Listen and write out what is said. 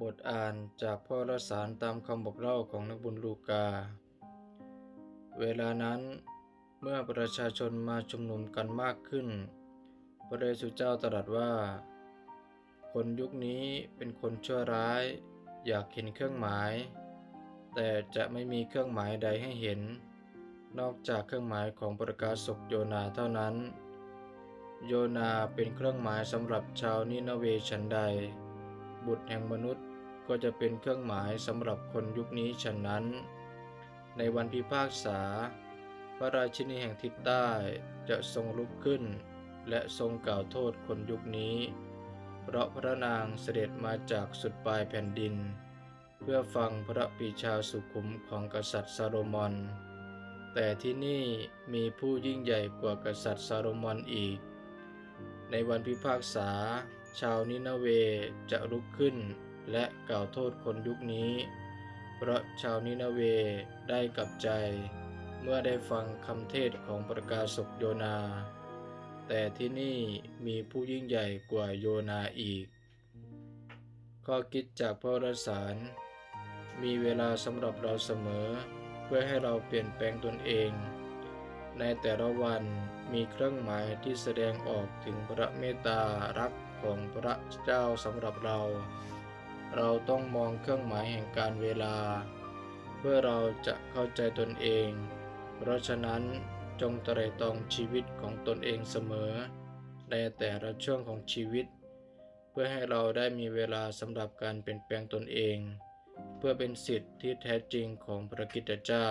บทอ่านจากพ่อละสารตามคำบอกเล่าของนักบุญลูกา เวลานั้นเมื่อประชาชนมาชุมนุมกันมากขึ้น พระเยซูเจ้าตรัสว่า คนยุคนี้เป็นคนชั่วร้าย อยากเห็นเครื่องหมาย แต่จะไม่มีเครื่องหมายใดให้เห็น นอกจากเครื่องหมายของประกาศกโยนาเท่านั้น โยนาเป็นเครื่องหมายสำหรับชาวนินาเวชันใด บุตรแห่งมนุษย์ ก็จะเป็นเครื่องหมายสำหรับคนยุคนี้ฉะนั้น ในวันพิพากษา พระราชินีแห่งทิศใต้จะทรงลุกขึ้น และทรงกล่าวโทษคนยุคนี้ เพราะพระนางเสด็จมาจากสุดปลายแผ่นดิน เพื่อฟังพระปีชาสุขุมของกษัตริย์ซาโลมอน แต่ที่นี่มีผู้ยิ่งใหญ่กว่ากษัตริย์ซาโลมอนอีก ในวันพิพากษา ชาวนินาเวจะลุกขึ้น และกล่าวโทษคนยุคนี้ เพราะชาวนินาเวได้กลับใจ เมื่อได้ฟังคำเทศของประกาศกโยนา แต่ที่นี่มีผู้ยิ่งใหญ่กว่าโยนาอีก ข้อคิดจากพระรสาร มีเวลาสำหรับเราเสมอ เพื่อให้เราเปลี่ยนแปลงตนเอง ในแต่ละวันมีเครื่องหมายที่แสดงออกถึงพระเมตตารักของพระเจ้าสำหรับเรา ต้องมองเครื่องหมายแห่งการเวลา เพื่อเราจะเข้าใจตนเอง เพราะฉะนั้นจงตรตรองชีวิตของตนเองเสมอ ในแต่ละช่วงของชีวิต เพื่อให้เราได้มีเวลาสำหรับการเปลี่ยนแปลงตนเอง เพื่อเป็นสิทธิ์ที่แท้จริงของพระกิตเจ้า